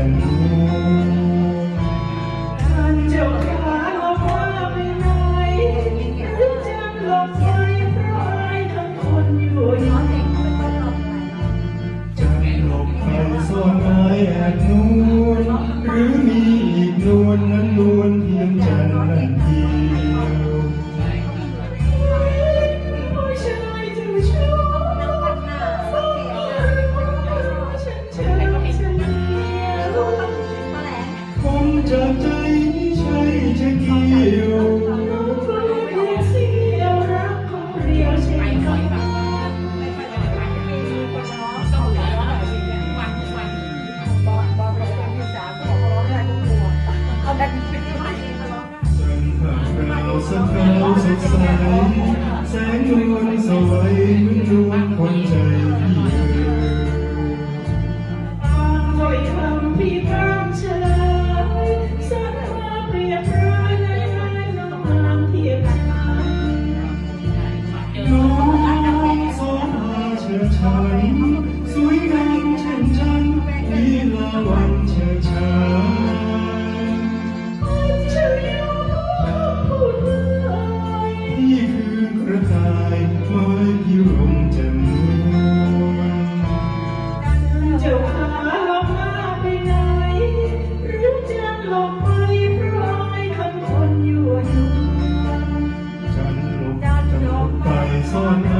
จะรู้ท่าข้าขหบว่าไปไหนหรือจำหลบใครเอ้ทั้งคนอยู่ย้อนเด็ไม่ค่อยหลบใครจะไม่หลบไปส่วนไอ้แอบนูนหรือมีอีกนวลนั้นนูน สขาวสดใส แสงสวยเหมือนดงคนใจพี่เอ๋ยถ้อยคำพี่พร่เชยสันมาเรียบร้านให้น้องงามเทียบกันน้องสอาเชิดชั จ้าขาหลบหน้าไปไหน หรือจะหลบไปเพราะไอ้คำคนอยู่ยู่ ฉันหลบลบไปซ่อน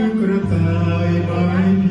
thy divine beauty.